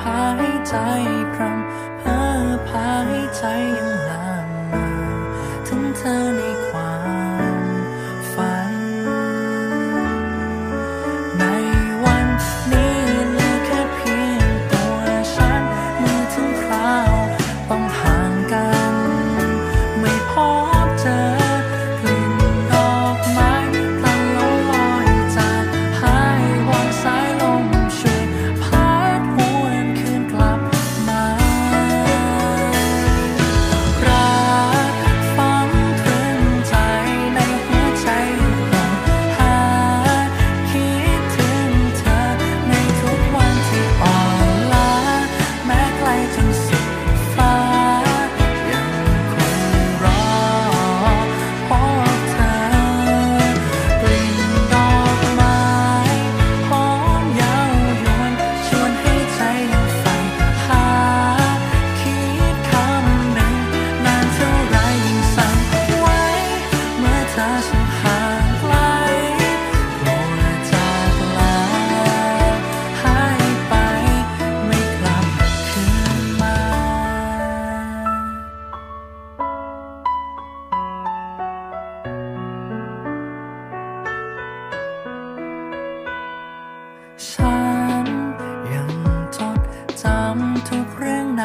พาให้ใจพรำเพ้อพาให้ใจยัง ฉันยังจดจำทุกเรื่องใน